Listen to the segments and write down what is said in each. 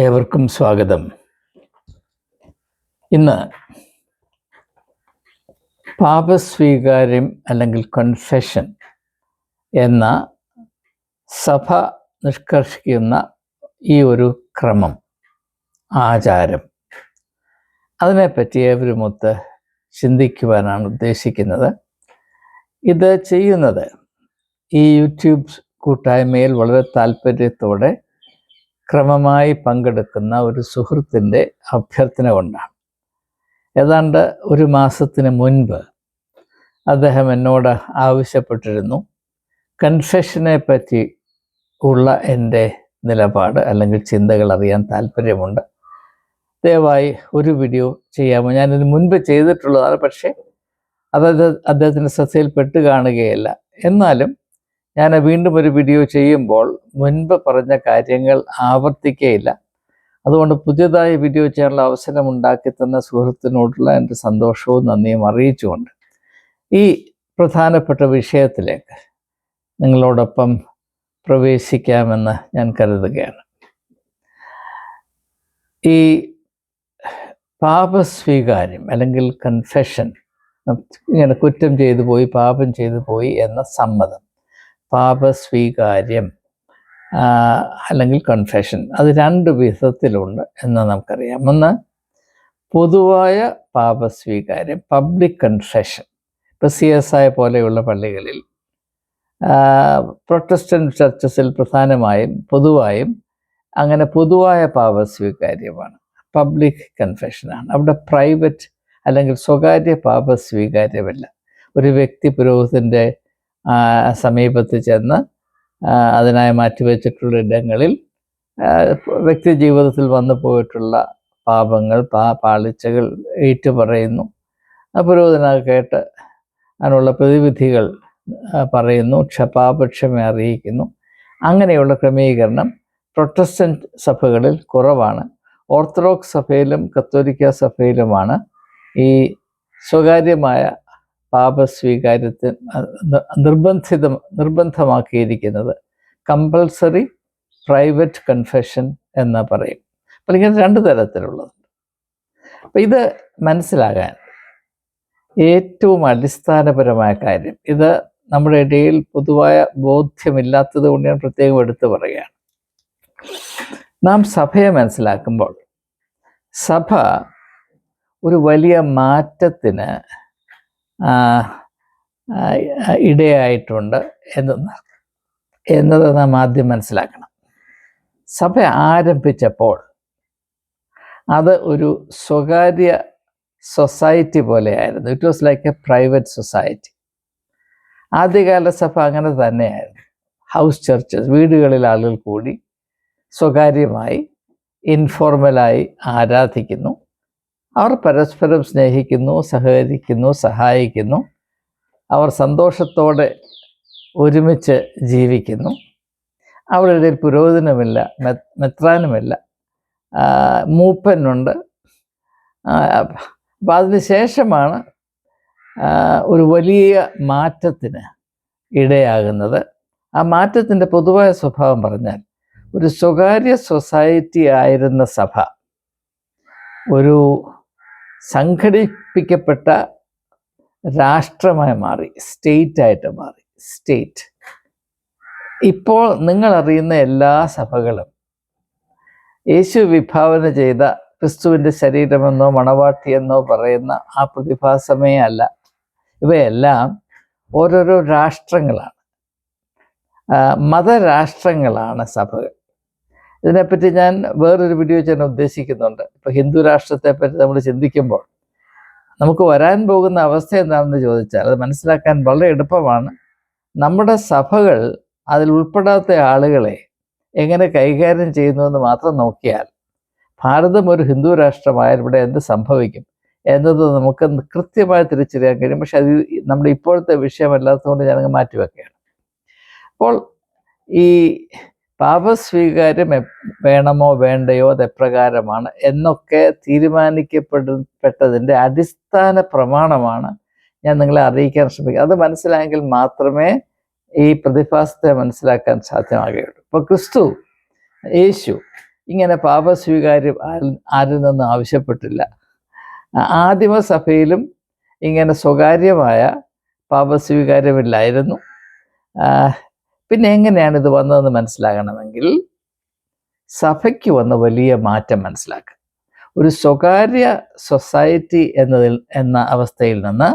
ഏവർക്കും സ്വാഗതം. ഇന്ന് പാപസ്വീകാര്യം അല്ലെങ്കിൽ കൺഫെഷൻ എന്ന സഭ നിഷ്കർഷിക്കുന്ന ഈ ഒരു ക്രമം ആചാരം അതിനെപ്പറ്റി ഏവരുമൊത്ത് ചിന്തിക്കുവാനാണ് ഉദ്ദേശിക്കുന്നത്. ഇത് ചെയ്യുന്നത് ഈ യൂട്യൂബ് കൂട്ടായ്മയിൽ വളരെ താല്പര്യത്തോടെ ക്രമമായി പങ്കെടുക്കുന്ന ഒരു സുഹൃത്തിന്റെ അഭ്യർത്ഥന കൊണ്ടാണ്. ഏതാണ്ട് ഒരു മാസത്തിന് മുൻപ് അദ്ദേഹം എന്നോട് ആവശ്യപ്പെട്ടിരുന്നു. കൺഫെഷനെ പറ്റി ഉള്ള എന്റെ നിലപാട് അല്ലെങ്കിൽ ചിന്തകൾ അറിയാൻ താല്പര്യമുണ്ട്. ദയവായി ഒരു വീഡിയോ ചെയ്യാമോ? ഞാനിത് മുൻപ് ചെയ്തിട്ടുള്ളതാണ് പക്ഷേ അത് അദ്ദേഹത്തിന്റെ ശ്രദ്ധയിൽപ്പെട്ട് കാണുകയില്ല. എന്നാലും ഞാൻ വീണ്ടും ഒരു വീഡിയോ ചെയ്യുമ്പോൾ മുൻപ് പറഞ്ഞ കാര്യങ്ങൾ ആവർത്തിക്കുകയില്ല അതുകൊണ്ട് പുതിയതായി വീഡിയോ ചെയ്യാനുള്ള അവസരം ഉണ്ടാക്കി തന്ന സുഹൃത്തിനോടുള്ള എന്റെ സന്തോഷവും നന്ദിയും അറിയിച്ചുകൊണ്ട് ഈ പ്രധാനപ്പെട്ട വിഷയത്തിലേക്ക് നിങ്ങളോടൊപ്പം പ്രവേശിക്കാമെന്ന് ഞാൻ കരുതുകയാണ്. ഈ പാപസ്വീകാര്യം അല്ലെങ്കിൽ കൺഫെഷൻ ഇങ്ങനെ കുറ്റം ചെയ്തു പോയി പാപം ചെയ്തു പോയി എന്ന സമ്മതം. പാപസ്വീകാര്യം അല്ലെങ്കിൽ കൺഫെഷൻ അത് രണ്ട് വിധത്തിലുണ്ട് എന്ന് നമുക്കറിയാം. ഒന്ന് പൊതുവായ പാപസ്വീകാര്യം പബ്ലിക് കൺഫെഷൻ ഇപ്പോൾ സി എസ് ഐ പോലെയുള്ള പള്ളികളിൽ പ്രൊട്ടസ്റ്റന്റ് ചർച്ചസിൽ പ്രധാനമായും പൊതുവായും അങ്ങനെ പൊതുവായ പാപസ്വീകാര്യമാണ്. പബ്ലിക് കൺഫെഷനാണ് അവിടെ പ്രൈവറ്റ് അല്ലെങ്കിൽ സ്വകാര്യ പാപസ്വീകാര്യമല്ല. ഒരു വ്യക്തി പുരോഹിതന്റെ സമീപത്ത് ചെന്ന് അതിനായി മാറ്റിവെച്ചിട്ടുള്ള ഇടങ്ങളിൽ വ്യക്തി ജീവിതത്തിൽ വന്നു പോയിട്ടുള്ള പാപങ്ങൾ പാ പാളിച്ചകൾ ഏറ്റുപറയുന്നു. പുരോഹിതന കേട്ട് അതിനുള്ള പ്രതിവിധികൾ പറയുന്നു ക്ഷപാപക്ഷമെ അറിയിക്കുന്നു. അങ്ങനെയുള്ള ക്രമീകരണം പ്രൊട്ടസ്റ്റന്റ് സഭകളിൽ കുറവാണ്. ഓർത്തഡോക്സ് സഭയിലും കത്തോലിക്ക സഭയിലുമാണ് ഈ സ്വകാര്യമായ പാപസ്വീകാര്യത്തെ നിർബന്ധിത നിർബന്ധമാക്കിയിരിക്കുന്നത്. കമ്പൾസറി പ്രൈവറ്റ് കൺഫെഷൻ എന്ന് പറയും. അപ്പോൾ ഇങ്ങനെ രണ്ട് തരത്തിലുള്ളതുണ്ട് അപ്പം ഇത് മനസ്സിലാകാൻ ഏറ്റവും അടിസ്ഥാനപരമായ കാര്യം. ഇത് നമ്മുടെ ഇടയിൽ പൊതുവായ ബോധ്യമില്ലാത്തത് കൊണ്ട് ഞാൻ പ്രത്യേകം എടുത്തു പറയുകയാണ്. നാം സഭയെ മനസ്സിലാക്കുമ്പോൾ സഭ ഒരു വലിയ മാറ്റത്തിന് ഇടയായിട്ടുണ്ട് എന്ന് എന്നത് നാം ആദ്യം മനസ്സിലാക്കണം. സഭ ആരംഭിച്ചപ്പോൾ അത് ഒരു സ്വകാര്യ സൊസൈറ്റി പോലെയായിരുന്നു. It was like a private society ആദ്യകാല സഭ അങ്ങനെ തന്നെയായിരുന്നു. ഹൗസ് ചർച്ചസ് വീടുകളിൽ ആളുകൾ കൂടി സ്വകാര്യമായി ഇൻഫോർമലായി ആരാധിക്കുന്നു. അവർ പരസ്പരം സ്നേഹിക്കുന്നു സഹകരിക്കുന്നു സഹായിക്കുന്നു. അവർ സന്തോഷത്തോടെ ഒരുമിച്ച് ജീവിക്കുന്നു. അവരുടെ ഇടയിൽ പുരോഹിതനുമില്ല മെത്രാനുമില്ല. മൂപ്പനുണ്ട്. അപ്പം അതിന് ശേഷമാണ് ഒരു വലിയ മാറ്റത്തിന് ഇടയാകുന്നത്. ആ മാറ്റത്തിന്റെ പൊതുവായ സ്വഭാവം പറഞ്ഞാൽ ഒരു സ്വകാര്യ സൊസൈറ്റി ആയിരുന്ന സഭ ഒരു സംഘടിപ്പിക്കപ്പെട്ട രാഷ്ട്രമായി മാറി സ്റ്റേറ്റ് ആയിട്ട് മാറി. സ്റ്റേറ്റ്. ഇപ്പോൾ നിങ്ങൾ അറിയുന്ന എല്ലാ സഭകളും യേശു വിഭാവന ചെയ്ത ക്രിസ്തുവിന്റെ ശരീരമെന്നോ മണവാട്ടിയെന്നോ പറയുന്ന ആ പ്രതിഭാസമേ അല്ല. ഇവയെല്ലാം ഓരോരോ രാഷ്ട്രങ്ങളാണ്. മതരാഷ്ട്രങ്ങളാണ് സഭകൾ. ഇതിനെപ്പറ്റി ഞാൻ വേറൊരു വീഡിയോ ചെയ്യാൻ ഉദ്ദേശിക്കുന്നുണ്ട്. ഇപ്പോൾ ഹിന്ദു രാഷ്ട്രത്തെ പറ്റി നമ്മൾ ചിന്തിക്കുമ്പോൾ നമുക്ക് വരാൻ പോകുന്ന അവസ്ഥ എന്താണെന്ന് ചോദിച്ചാൽ അത് മനസ്സിലാക്കാൻ വളരെ എളുപ്പമാണ്. നമ്മുടെ സഭകൾ അതിൽ ഉൾപ്പെടാത്ത ആളുകളെ എങ്ങനെ കൈകാര്യം ചെയ്യുന്നുവെന്ന് മാത്രം നോക്കിയാൽ ഭാരതം ഒരു ഹിന്ദു രാഷ്ട്രമായാൽ ഇവിടെ എന്ത് സംഭവിക്കും എന്നത് നമുക്ക് കൃത്യമായി തിരിച്ചറിയാൻ കഴിയും. പക്ഷെ അത് നമ്മുടെ ഇപ്പോഴത്തെ വിഷയമല്ലാത്തതുകൊണ്ട് ഞാനങ്ങ് മാറ്റിവെക്കുകയാണ്. അപ്പോൾ ഈ പാപസ്വീകാര്യം വേണമോ വേണ്ടയോ അത് എപ്രകാരമാണ് എന്നൊക്കെ തീരുമാനിക്കപ്പെട്ടതിന്റെ അടിസ്ഥാന പ്രമാണമാണ് ഞാൻ നിങ്ങളെ അറിയിക്കാൻ ശ്രമിക്കുക അത് മനസ്സിലായെങ്കിൽ മാത്രമേ ഈ പ്രതിഭാസത്തെ മനസ്സിലാക്കാൻ സാധ്യമാകുകയുള്ളൂ. ഇപ്പോൾ ക്രിസ്തു യേശു ഇങ്ങനെ പാപസ്വീകാര്യം ആരിൽ നിന്നും ആവശ്യപ്പെട്ടില്ല. ആദിമസഭയിലും ഇങ്ങനെ സ്വകാര്യമായ പാപസ്വീകാര്യമില്ലായിരുന്നു പിന്നെ എങ്ങനെയാണ് ഇത് വന്നതെന്ന് മനസ്സിലാകണമെങ്കിൽ സഭയ്ക്ക് വന്ന വലിയ മാറ്റം മനസ്സിലാക്കുക. ഒരു സ്വകാര്യ സൊസൈറ്റി എന്നതിൽ എന്ന അവസ്ഥയിൽ നിന്ന്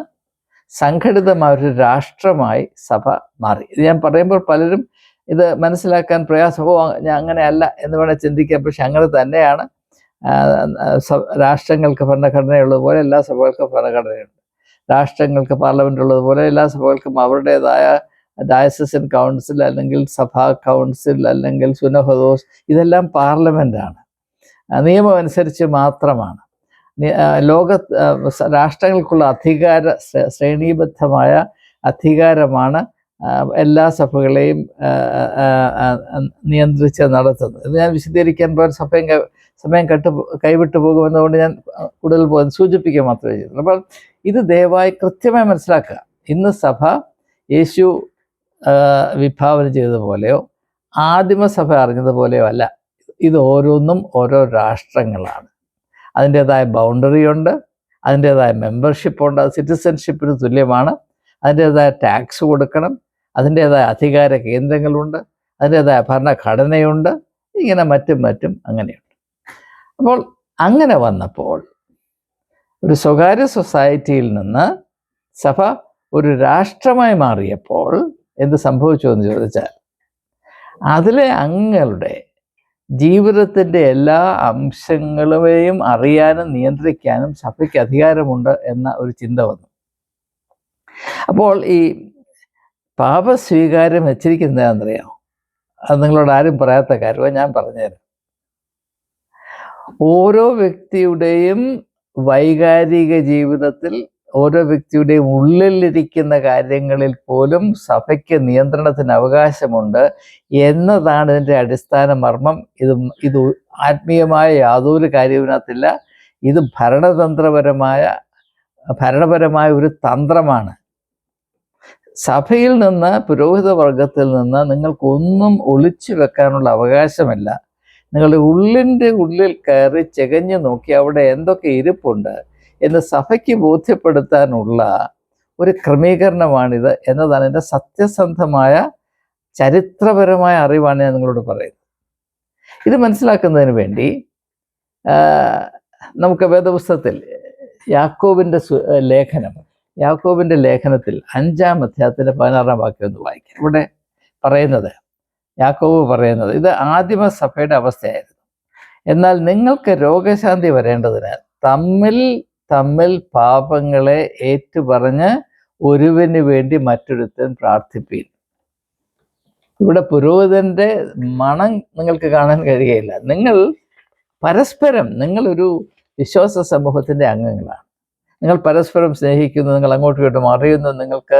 സംഘടിതമായ ഒരു രാഷ്ട്രമായി സഭ മാറി. ഇത് ഞാൻ പറയുമ്പോൾ പലരും ഇത് മനസ്സിലാക്കാൻ പ്രയാസമോ ഞാൻ അങ്ങനെയല്ല എന്ന് വേണേൽ ചിന്തിക്കാം. പക്ഷെ അങ്ങനെ തന്നെയാണ് രാഷ്ട്രങ്ങൾക്ക് ഭരണഘടനയുള്ളതുപോലെ എല്ലാ സഭകൾക്കും ഭരണഘടനയുണ്ട്. രാഷ്ട്രങ്ങൾക്ക് പാർലമെന്റ് ഉള്ളതുപോലെ എല്ലാ സഭകൾക്കും അവരുടേതായ ഡയസസൻ കൗൺസിൽ അല്ലെങ്കിൽ സഭാ കൗൺസിൽ അല്ലെങ്കിൽ സുനഹദോസ് ഇതെല്ലാം പാർലമെന്റാണ്. ആ, നിയമം അനുസരിച്ച് മാത്രമാണ് ലോക രാഷ്ട്രങ്ങൾക്കുള്ള അധികാര ശ്രേ- ശ്രേണീബദ്ധമായ അധികാരമാണ് എല്ലാ സഭകളെയും നിയന്ത്രിച്ച് നടത്തുന്നത്. ഇത് ഞാൻ വിശദീകരിക്കാൻ പോയ സഭയും സമയം കട്ട് കൈവിട്ടു പോകുമെന്നതുകൊണ്ട് ഞാൻ കൂടുതൽ പോകുന്നത് സൂചിപ്പിക്കുക മാത്രമേ ചെയ്തുള്ളൂ അപ്പോൾ ഇത് ദയവായി കൃത്യമായി മനസ്സിലാക്കുക. ഇന്ന് സഭ യേശു വിഭാവന ചെയ്തതുപോലെയോ ആദിമസഭ അറിഞ്ഞതുപോലെയോ അല്ല. ഇത് ഓരോന്നും ഓരോ രാഷ്ട്രങ്ങളാണ്. അതിന്റേതായ ബൗണ്ടറി ഉണ്ട് അതിന്റേതായ മെമ്പർഷിപ്പ് ഉണ്ട് അത് സിറ്റിസൺഷിപ്പിന് തുല്യമാണ് അതിന്റേതായ ടാക്സ് കൊടുക്കണം അതിന്റേതായ അധികാര കേന്ദ്രങ്ങളുണ്ട് അതിന്റേതായ ഭരണഘടനയുണ്ട് ഇങ്ങനെ മറ്റും മറ്റും അങ്ങനെയുണ്ട്. അപ്പോൾ അങ്ങനെ വന്നപ്പോൾ ഒരു സ്വകാര്യ സൊസൈറ്റിയിൽ നിന്ന് സഭ ഒരു രാഷ്ട്രമായി മാറിയപ്പോൾ എന്ത് സംഭവിച്ചു എന്ന് ചോദിച്ചാൽ അതിലെ അംഗങ്ങളുടെ ജീവിതത്തിന്റെ എല്ലാ അംശങ്ങളെയും അറിയാനും നിയന്ത്രിക്കാനും സഭയ്ക്ക് അധികാരമുണ്ട് എന്ന ഒരു ചിന്ത വന്നു. അപ്പോൾ ഈ പാപസ്വീകാരം വെച്ചിരിക്കുന്നതാണെന്നറിയാമോ അത് നിങ്ങളോട് ആരും പറയാത്ത കാര്യമാണ് ഞാൻ പറഞ്ഞുതരാം. ഓരോ വ്യക്തിയുടെയും വൈകാരിക ജീവിതത്തിൽ ഓരോ വ്യക്തിയുടെയും ഉള്ളിലിരിക്കുന്ന കാര്യങ്ങളിൽ പോലും സഭയ്ക്ക് നിയന്ത്രണത്തിന് അവകാശമുണ്ട് എന്നതാണ് ഇതിന്റെ അടിസ്ഥാന മർമ്മം. ഇത് ഇത് ആത്മീയമായ യാതൊരു കാര്യവിനകത്തില്ല ഇത് ഭരണതന്ത്രപരമായ ഭരണപരമായ ഒരു തന്ത്രമാണ്. സഭയിൽ നിന്ന് പുരോഹിത വർഗത്തിൽ നിന്ന് നിങ്ങൾക്കൊന്നും ഒളിച്ചു വെക്കാനുള്ള അവകാശമില്ല. നിങ്ങളുടെ ഉള്ളിന്റെ ഉള്ളിൽ കയറി ചെകഞ്ഞു നോക്കി അവിടെ എന്തൊക്കെ ഇരിപ്പുണ്ട് എന്ന് സഭയ്ക്ക് ബോധ്യപ്പെടുത്താനുള്ള ഒരു ക്രമീകരണമാണിത് എന്നതാണ് എന്റെ സത്യസന്ധമായ ചരിത്രപരമായ അറിവാണ് ഞാൻ നിങ്ങളോട് പറയുന്നത്. ഇത് മനസ്സിലാക്കുന്നതിന് വേണ്ടി നമുക്ക് വേദപുസ്തകത്തിൽ യാക്കോബിന്റെ ലേഖനം യാക്കോബിന്റെ ലേഖനത്തിൽ അഞ്ചാം അധ്യായത്തിന്റെ പതിനാറാം വാക്യം ഒന്ന് വായിക്കാം. ഇവിടെ പറയുന്നത് യാക്കോബ് പറയുന്നത് ഇത് ആദിമ സഭയുടെ അവസ്ഥയായിരുന്നു. എന്നാൽ നിങ്ങൾക്ക് രോഗശാന്തി വരേണ്ടതിന് തമ്മിൽ തമ്മിൽ പാപങ്ങളെ ഏറ്റുപറഞ്ഞ് ഒരുവന് വേണ്ടി മറ്റൊരുത്തൻ പ്രാർത്ഥിപ്പീൻ. ഇവിടെ പുരോഹിതന്റെ മണം നിങ്ങൾക്ക് കാണാൻ കഴിയുകയില്ല. നിങ്ങൾ പരസ്പരം നിങ്ങളൊരു വിശ്വാസ സമൂഹത്തിന്റെ അംഗങ്ങളാണ്. നിങ്ങൾ പരസ്പരം സ്നേഹിക്കുന്നു നിങ്ങൾ അങ്ങോട്ടും ഇങ്ങോട്ടും അറിയുന്നു നിങ്ങൾക്ക്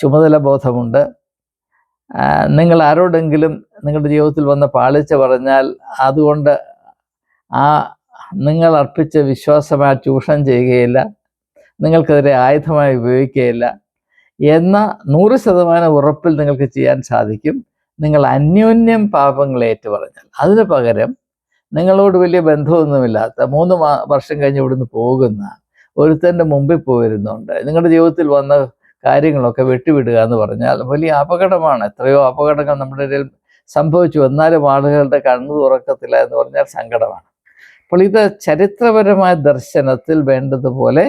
ചുമതല ബോധമുണ്ട്. നിങ്ങൾ ആരോടെങ്കിലും നിങ്ങളുടെ ജീവിതത്തിൽ വന്ന പാളിച്ച പറഞ്ഞാൽ അതുകൊണ്ട് ആ നിങ്ങൾ അർപ്പിച്ച വിശ്വാസമായി ചൂഷണം ചെയ്യുകയില്ല നിങ്ങൾക്കെതിരെ ആയുധമായി ഉപയോഗിക്കുകയില്ല എന്ന നൂറ് ശതമാനം ഉറപ്പിൽ നിങ്ങൾക്ക് ചെയ്യാൻ സാധിക്കും. നിങ്ങൾ അന്യോന്യം പാപങ്ങൾ ഏറ്റുപറഞ്ഞാൽ. അതിന് പകരം നിങ്ങളോട് വലിയ ബന്ധമൊന്നുമില്ലാത്ത മൂന്ന് വർഷം കഴിഞ്ഞ് ഇവിടുന്ന് പോകുന്ന ഒരുത്തന്റെ മുമ്പിൽ പോയിരുന്നുണ്ട്. നിങ്ങളുടെ ജീവിതത്തിൽ വന്ന കാര്യങ്ങളൊക്കെ വെട്ടിവിടുക എന്ന് പറഞ്ഞാൽ വലിയ അപകടമാണ്. എത്രയോ അപകടങ്ങൾ നമ്മുടെ ഇടയിൽ സംഭവിച്ചു. എന്നാലും ആളുകളുടെ കണ്ണു തുറക്കത്തില്ല എന്ന് പറഞ്ഞാൽ സങ്കടമാണ്. അപ്പോൾ ഇത് ചരിത്രപരമായ ദർശനത്തിൽ വേണ്ടതുപോലെ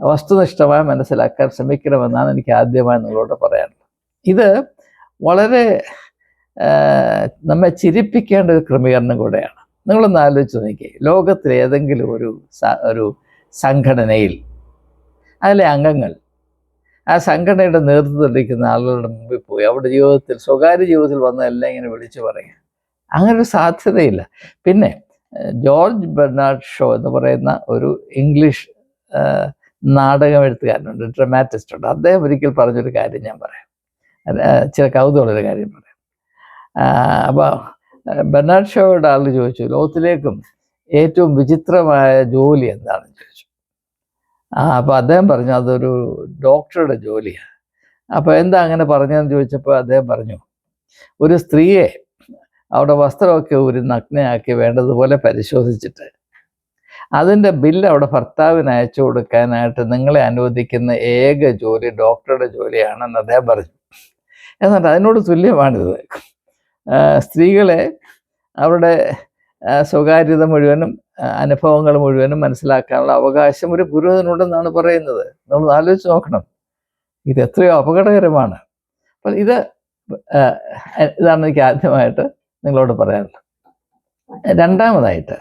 വസ്തുനിഷ്ഠമായി മനസ്സിലാക്കാൻ ശ്രമിക്കണമെന്നാണ് എനിക്ക് ആദ്യമായി നിങ്ങളോട് പറയാനുള്ളത്. ഇത് വളരെ നമ്മെ ചിരിപ്പിക്കേണ്ട ഒരു ക്രമീകരണം കൂടെയാണ്. നിങ്ങളൊന്ന് ആലോചിച്ച് നോക്കി ലോകത്തിലെ ഏതെങ്കിലും ഒരു ഒരു സംഘടനയിൽ അതിലെ അംഗങ്ങൾ ആ സംഘടനയുടെ നേതൃത്വത്തിലിരിക്കുന്ന ആളുകളുടെ മുമ്പിൽ പോയി അവിടെ ജീവിതത്തിൽ സ്വകാര്യ ജീവിതത്തിൽ വന്നതെല്ലാം ഇങ്ങനെ വിളിച്ചു പറയുക. അങ്ങനെ ഒരു സാധ്യതയില്ല. പിന്നെ ജോർജ് ബെർണാഡ് ഷോ എന്ന് പറയുന്ന ഒരു ഇംഗ്ലീഷ് നാടകം എഴുത്തുകാരനുണ്ട് ഡ്രമാറ്റിസ്റ്റ് ഉണ്ട് അദ്ദേഹം ഒരിക്കൽ പറഞ്ഞൊരു കാര്യം ഞാൻ പറയാം. ചില കൗതുകമുള്ളൊരു കാര്യം പറയാം. അപ്പോൾ ബെർണാഡ് ഷോയുടെ ആൾ ചോദിച്ചു ലോകത്തിലേക്കും ഏറ്റവും വിചിത്രമായ ജോലി എന്താണെന്ന് ചോദിച്ചു. അപ്പോൾ അദ്ദേഹം പറഞ്ഞു അതൊരു ഡോക്ടറുടെ ജോലിയാണ് അപ്പോൾ എന്താ അങ്ങനെ പറഞ്ഞതെന്ന് ചോദിച്ചപ്പോൾ അദ്ദേഹം പറഞ്ഞു ഒരു സ്ത്രീയെ അവിടെ വസ്ത്രമൊക്കെ ഒരു നഗ്നയാക്കി വേണ്ടതുപോലെ പരിശോധിച്ചിട്ട്. അതിന്റെ ബില്ല് അവിടെ ഭർത്താവിന് അയച്ചു കൊടുക്കാനായിട്ട് നിങ്ങളെ അനുവദിക്കുന്ന ഏക ജോലി ഡോക്ടറുടെ ജോലിയാണെന്ന് അദ്ദേഹം പറഞ്ഞു. എന്നിട്ട് അതിനോട് തുല്യമാണിത്. സ്ത്രീകളെ അവരുടെ സ്വകാര്യത മുഴുവനും അനുഭവങ്ങൾ മുഴുവനും മനസ്സിലാക്കാനുള്ള അവകാശം ഒരു പുരോഹിതനുണ്ടെന്നാണ് പറയുന്നത്. നമ്മൾ ആലോചിച്ച് നോക്കണം. ഇത് എത്രയോ അപകടകരമാണ്. അപ്പോൾ ഇത് ഇതാണ് എനിക്ക് ആദ്യമായിട്ട് നിങ്ങളോട് പറയാനുള്ളത്. രണ്ടാമതായിട്ട്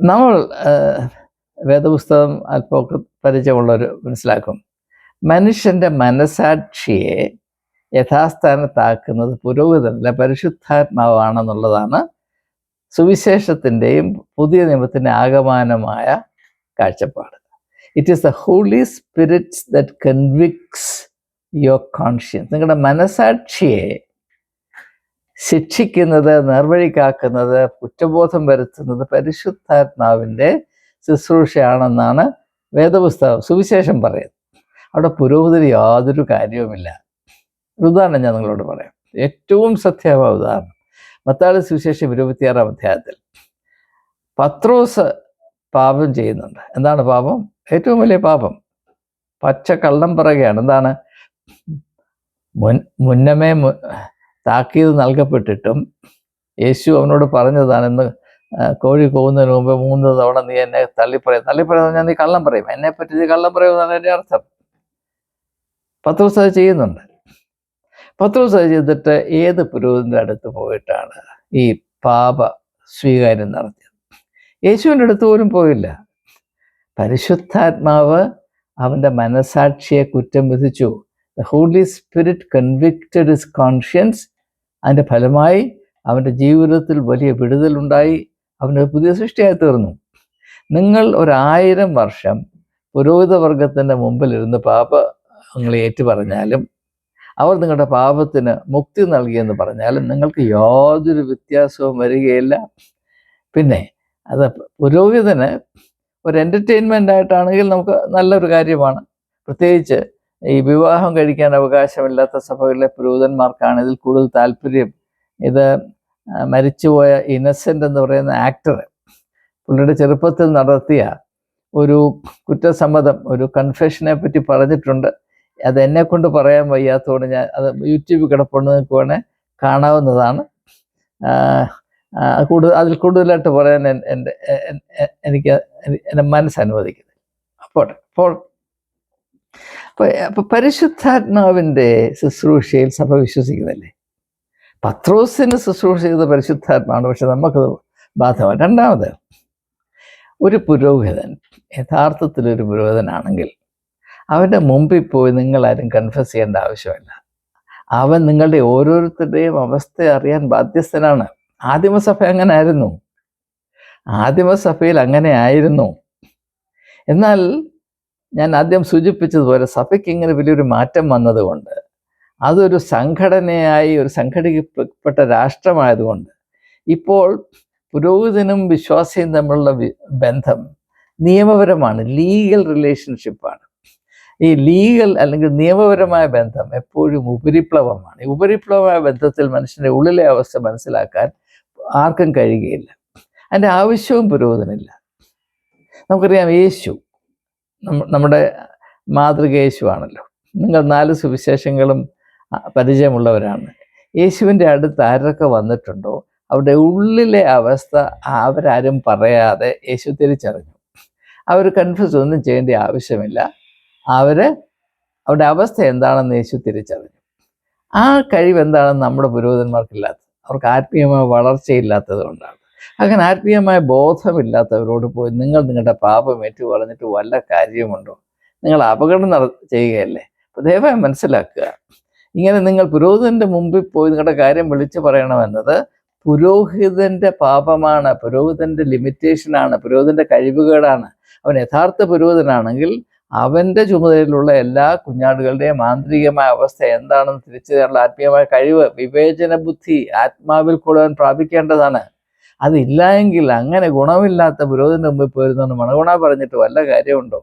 നമ്മൾ വേദപുസ്തകം അല്പമൊക്കെ പരിചയമുള്ളവർ മനസ്സിലാക്കും. മനുഷ്യന്റെ മനസാക്ഷിയെ യഥാസ്ഥാനത്താക്കുന്നത് പുരോഹിതനല്ല പരിശുദ്ധാത്മാവാണെന്നുള്ളതാണ് സുവിശേഷത്തിന്റെയും പുതിയ നിയമത്തിന്റെ ആകമാനമായ കാഴ്ചപ്പാട്. It is the holy spirits that convicts your conscience നിങ്ങളുടെ മനസാക്ഷിയെ ശിക്ഷിക്കുന്നത് നിർവഴിക്കാക്കുന്നത് കുറ്റബോധം വരുത്തുന്നത് പരിശുദ്ധാത്മാവിന്റെ ശുശ്രൂഷയാണെന്നാണ് വേദപുസ്തകം സുവിശേഷം പറയുന്നത്. അവിടെ പുരോഹിതന് യാതൊരു കാര്യവുമില്ല. ഉദാഹരണം ഞാൻ നിങ്ങളോട് പറയാം. ഏറ്റവും സത്യമായ ഉദാഹരണം. മത്താളി സുവിശേഷം ഇരുപത്തിയാറാം അധ്യായത്തിൽ പത്രോസ് പാപം ചെയ്യുന്നുണ്ട്. എന്താണ് പാപം? ഏറ്റവും വലിയ പാപം. പച്ച കള്ളം പറയുകയാണ്. എന്താണ്? മുൻ മുന്നമേ താക്കീത് നൽകപ്പെട്ടിട്ടും യേശു അവനോട് പറഞ്ഞതാണെന്ന് കോഴി പോകുന്നതിന് മുമ്പ് മൂന്ന് തവണ നീ എന്നെ തള്ളിപ്പറയും തള്ളിപ്പറയുന്ന ഞാൻ നീ കള്ളം പറയും. എന്നെ പറ്റി നീ കള്ളം പറയുമെന്നാണ് എന്റെ അർത്ഥം. പത്രോസ് അത് ചെയ്യുന്നുണ്ട്. പത്രോസ് അത് ചെയ്തിട്ട് ഏത് പുരോഹിതന്റെ അടുത്ത് പോയിട്ടാണ് ഈ പാപ സ്വീകാര്യം നടത്തിയത്? യേശുവിന്റെ അടുത്ത് പോലും പോയില്ല. പരിശുദ്ധാത്മാവ് അവന്റെ മനസാക്ഷിയെ കുറ്റം വിധിച്ചു. The holy spirit convicted his conscience അതിന്റെ ഫലമായി അവന്റെ ജീവിതത്തിൽ വലിയ വിടുതലുണ്ടായി അവന്റെ പുതിയ സൃഷ്ടിയായി തീർന്നു. നിങ്ങൾ ഒരായിരം വർഷം പുരോഹിത വർഗത്തിന്റെ മുമ്പിലിരുന്ന് പാപങ്ങളെ ഏറ്റു പറഞ്ഞാലും അവർ നിങ്ങളുടെ പാപത്തിന് മുക്തി നൽകിയെന്ന് പറഞ്ഞാലും നിങ്ങൾക്ക് യാതൊരു വ്യത്യാസവും വരികയില്ല. പിന്നെ അത് പുരോഹിതന് ഒരു എന്റർടൈൻമെന്റ് ആയിട്ടാണെങ്കിൽ നമുക്ക് നല്ലൊരു കാര്യമാണ്. പ്രത്യേകിച്ച് ഈ വിവാഹം കഴിക്കാൻ അവകാശമില്ലാത്ത സഭകളിലെ പുരോഹിതന്മാർക്കാണ് ഇതിൽ കൂടുതൽ താല്പര്യം. ഇത് മരിച്ചുപോയ ഇന്നസെന്റ് എന്ന് പറയുന്ന ആക്ടർ പുള്ളിയുടെ ചെറുപ്പത്തിൽ നടത്തിയ ഒരു കുറ്റസമ്മതം ഒരു കൺഫെഷനെ പറ്റി പറഞ്ഞിട്ടുണ്ട്. അത് എന്നെ കൊണ്ട് പറയാൻ വയ്യാത്തതുകൊണ്ട് ഞാൻ അത് യൂട്യൂബിൽ കിടപ്പുണ്ട് നിങ്ങൾക്ക് കാണാവുന്നതാണ്. കൂടുതൽ അതിൽ കൂടുതലായിട്ട് പറയാൻ എൻ- എന്റെ എനിക്ക് എനി- എന്റെ മനസ്സ് അനുവദിക്കുന്നില്ല. അപ്പോൾ അപ്പോൾ അപ്പോൾ പരിശുദ്ധാത്മാവിന്റെ ശുശ്രൂഷയിൽ സഭ വിശ്വസിക്കുന്നില്ലേ? പത്രോസിന് ശുശ്രൂഷ ചെയ്ത പരിശുദ്ധാത്മാവാണ് പക്ഷെ നമുക്കത് ബാധമാണ് രണ്ടാമത് ഒരു പുരോഹിതൻ യഥാർത്ഥത്തിൽ ഒരു പുരോഹിതനാണെങ്കിൽ അവന്റെ മുമ്പിൽ പോയി നിങ്ങളാരും കൺഫസ് ചെയ്യേണ്ട ആവശ്യമില്ല. അവൻ നിങ്ങളുടെ ഓരോരുത്തരുടെയും അവസ്ഥ അറിയാൻ ബാധ്യസ്ഥനാണ്. ആദിമസഭ അങ്ങനെ ആയിരുന്നു ആദിമസഭയിൽ അങ്ങനെ ആയിരുന്നു. എന്നാൽ ഞാൻ ആദ്യം സൂചിപ്പിച്ചതുപോലെ സഭയ്ക്ക് ഇങ്ങനെ വലിയൊരു മാറ്റം വന്നതുകൊണ്ട് അതൊരു സംഘടനയായി ഒരു സംഘടിക്കപ്പെട്ട രാഷ്ട്രമായതുകൊണ്ട് ഇപ്പോൾ പുരോഹിതനും വിശ്വാസിയും തമ്മിലുള്ള ബന്ധം നിയമപരമാണ് ലീഗൽ റിലേഷൻഷിപ്പാണ്. ഈ ലീഗൽ അല്ലെങ്കിൽ നിയമപരമായ ബന്ധം എപ്പോഴും ഉപരിപ്ലവമാണ്. ഈ ഉപരിപ്ലവമായ ബന്ധത്തിൽ മനുഷ്യന്റെ ഉള്ളിലെ അവസ്ഥ മനസ്സിലാക്കാൻ ആർക്കും കഴിയുകയില്ല. അതിന്റെ ആവശ്യവും പുരോഹിതനില്ല. നമുക്കറിയാം യേശു നമ്മുടെ മാതൃക യേശുവാണല്ലോ. നിങ്ങൾ നാല് സുവിശേഷങ്ങളും പരിചയമുള്ളവരാണ്. യേശുവിന്റെ അടുത്ത് ആരൊക്കെ വന്നിട്ടുണ്ടോ? അവരുടെ ഉള്ളിലെ അവസ്ഥ അവരാരും പറയാതെ യേശു തിരിച്ചറിഞ്ഞു. അവർ കൺഫ്യൂസ് ഒന്നും ചെയ്യേണ്ട ആവശ്യമില്ല. അവർ അവരുടെ അവസ്ഥ എന്താണെന്ന് യേശു തിരിച്ചറിഞ്ഞു. ആ കഴിവ് എന്താണെന്ന് നമ്മുടെ പുരോഹിതന്മാർക്കില്ലാത്തത് അവർക്ക് ആത്മീയമായ വളർച്ചയില്ലാത്തത് കൊണ്ടാണ്. അങ്ങനെ ആത്മീയമായ ബോധമില്ലാത്തവരോട് പോയി നിങ്ങൾ നിങ്ങളുടെ പാപം ഏറ്റു പറഞ്ഞിട്ട് വല്ല കാര്യമുണ്ടോ? നിങ്ങൾ അപകടം നട ചെയ്യുകയല്ലേ? അപ്പോൾ ദയവായി മനസ്സിലാക്കുക. ഇങ്ങനെ നിങ്ങൾ പുരോഹിതന്റെ മുമ്പിൽ പോയി നിങ്ങളുടെ കാര്യം വിളിച്ചു പറയണമെന്നത് പുരോഹിതന്റെ പാപമാണ് പുരോഹിതന്റെ ലിമിറ്റേഷനാണ് പുരോഹിതന്റെ കഴിവുകേടാണ്. അവൻ യഥാർത്ഥ പുരോഹിതനാണെങ്കിൽ അവന്റെ ചുമതലയിലുള്ള എല്ലാ കുഞ്ഞാടുകളുടെയും ആന്തരികമായ അവസ്ഥ എന്താണെന്ന് തിരിച്ചറിയാനുള്ള ആത്മീയമായ കഴിവ് വിവേചന ബുദ്ധി ആത്മാവിൽ കൂടെ അവൻ പ്രാപിക്കേണ്ടതാണ്. അതില്ല എങ്കിൽ അങ്ങനെ ഗുണമില്ലാത്ത പുരോഹിതന്റെ മുമ്പിൽ പോയിരുന്നുകൊണ്ട് മണഗുണ പറഞ്ഞിട്ട് വല്ല കാര്യമുണ്ടോ?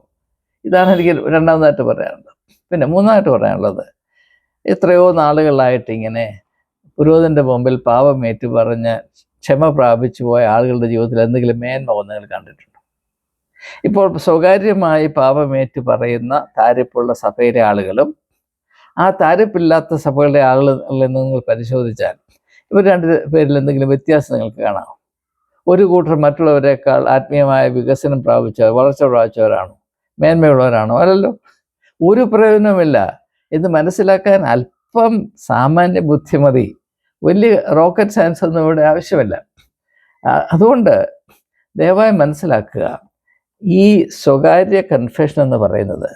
ഇതാണ് എനിക്ക് രണ്ടാമതായിട്ട് പറയാനുള്ളത്. പിന്നെ മൂന്നായിട്ട് പറയാനുള്ളത്. എത്രയോ നാളുകളായിട്ട് ഇങ്ങനെ പുരോഹിതന്റെ മുമ്പിൽ പാപമേറ്റു പറഞ്ഞ് ക്ഷമ പ്രാപിച്ചു പോയ ആളുകളുടെ ജീവിതത്തിൽ എന്തെങ്കിലും മേന്മ ഒന്നുകൾ കണ്ടിട്ടുണ്ടോ? ഇപ്പോൾ സ്വകാര്യമായി പാപമേറ്റു പറയുന്ന താരിപ്പുള്ള സഭയിലെ ആളുകളും ആ താരിപ്പില്ലാത്ത സഭകളുടെ ആളുകളിൽ നിങ്ങൾ പരിശോധിച്ചാൽ ഇവർ രണ്ട് പേരിൽ എന്തെങ്കിലും വ്യത്യാസം നിങ്ങൾക്ക് കാണാം ഒരു കൂട്ടർ മറ്റുള്ളവരെക്കാൾ ആത്മീയമായ വികസനം പ്രാപിച്ചവർ വളർച്ച പ്രാപിച്ചവരാണോ? മേന്മയുള്ളവരാണോ? അല്ലല്ലോ. ഒരു പ്രയോജനവുമില്ല. എന്ന് മനസ്സിലാക്കാൻ അല്പം സാമാന്യ ബുദ്ധിമതി. വലിയ റോക്കറ്റ് സയൻസ് ഒന്നും ഇവിടെ ആവശ്യമില്ല. അതുകൊണ്ട് ദയവായി മനസ്സിലാക്കുക. ഈ സ്വകാര്യ കൺഫെഷൻ എന്ന് പറയുന്നത്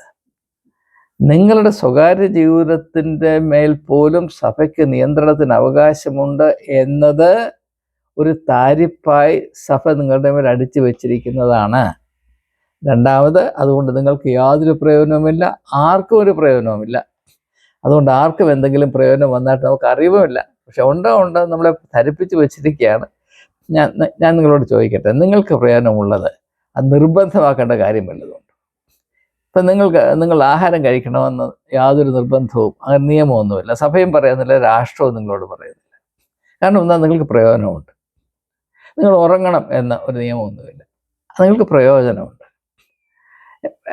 നിങ്ങളുടെ സ്വകാര്യ ജീവിതത്തിന്റെ മേൽ പോലും സഭയ്ക്ക് നിയന്ത്രണത്തിന് അവകാശമുണ്ട് എന്നത് ഒരു താരിപ്പായി സഭ നിങ്ങളുടെ മേൽ അടിച്ചു വെച്ചിരിക്കുന്നതാണ്. രണ്ടാമത് അതുകൊണ്ട് നിങ്ങൾക്ക് യാതൊരു പ്രയോജനവുമില്ല ആർക്കും ഒരു പ്രയോജനവുമില്ല. അതുകൊണ്ട് ആർക്കും എന്തെങ്കിലും പ്രയോജനം വന്നായിട്ട് നമുക്ക് അറിവുമില്ല. പക്ഷെ ഉണ്ടോ ഉണ്ടോ നമ്മളെ ധരിപ്പിച്ച് വെച്ചിരിക്കുകയാണ്. ഞാൻ ഞാൻ നിങ്ങളോട് ചോദിക്കട്ടെ നിങ്ങൾക്ക് പ്രയോജനമുള്ളത് അത് നിർബന്ധമാക്കേണ്ട കാര്യം വല്ലതുണ്ട് ഇപ്പം നിങ്ങൾക്ക് നിങ്ങൾ ആഹാരം കഴിക്കണമെന്ന് യാതൊരു നിർബന്ധവും അങ്ങനെ നിയമമൊന്നുമില്ല. സഭയും പറയുന്നില്ല രാഷ്ട്രവും നിങ്ങളോട് പറയുന്നില്ല. കാരണം ഒന്നാ നിങ്ങൾക്ക് പ്രയോജനമുണ്ട്. നിങ്ങൾ ഉറങ്ങണം എന്ന ഒരു നിയമമൊന്നുമില്ല. നിങ്ങൾക്ക് പ്രയോജനമുണ്ട്.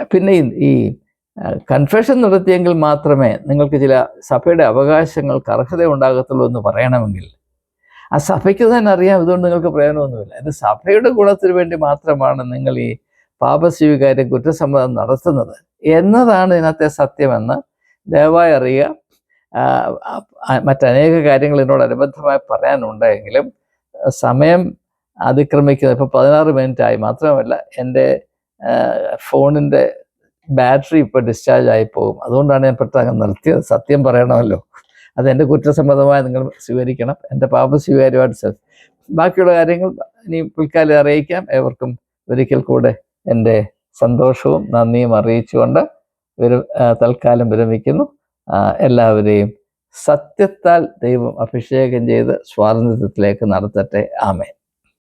പിന്നെ ഈ- കൺഫെഷൻ നടത്തിയെങ്കിൽ മാത്രമേ നിങ്ങൾക്ക് ചില സഭയുടെ അവകാശങ്ങൾക്ക് അർഹത ഉണ്ടാകത്തുള്ളൂ എന്ന് പറയണമെങ്കിൽ ആ സഭയ്ക്ക് തന്നെ അറിയാം ഇതുകൊണ്ട് നിങ്ങൾക്ക് പ്രയോജനമൊന്നുമില്ല. ഇത് സഭയുടെ ഗുണത്തിന് വേണ്ടി മാത്രമാണ് നിങ്ങൾ ഈ പാപസ്വീകാര്യം കുറ്റസമ്മതം നടത്തുന്നത് എന്നതാണ് ഇതിനകത്തെ സത്യമെന്ന് ദയവായി അറിയുക. മറ്റനേക കാര്യങ്ങൾ എന്നോടനുബന്ധമായി പറയാനുണ്ടെങ്കിലും സമയം അതിക്രമിക്കുന്നത്. ഇപ്പോൾ പതിനാറ് മിനിറ്റ് ആയി മാത്രമല്ല എന്റെ ഫോണിന്റെ ബാറ്ററി ഇപ്പോൾ ഡിസ്ചാർജ് ആയി പോകും. അതുകൊണ്ടാണ് ഞാൻ പെട്ടെന്ന് നിർത്തിയത്. സത്യം പറയണമല്ലോ. അത് എന്റെ കുറ്റസമ്മതമായി നിങ്ങൾ സ്വീകരിക്കണം. എന്റെ പാപ സ്വീകാര്യമായിട്ട് സ്വീ- ബാക്കിയുള്ള കാര്യങ്ങൾ ഇനി പിൽക്കാലം അറിയിക്കാം. ഏവർക്കും ഒരിക്കൽ കൂടെ എന്റെ സന്തോഷവും നന്ദിയും അറിയിച്ചുകൊണ്ട് ഒരു തൽക്കാലം വിരമിക്കുന്നു. എല്ലാവരെയും സത്യത്താൽ ദൈവം അഭിഷേകം ചെയ്ത് സ്വാതന്ത്ര്യത്തിലേക്ക് നടത്തട്ടെ. ആമേൻ.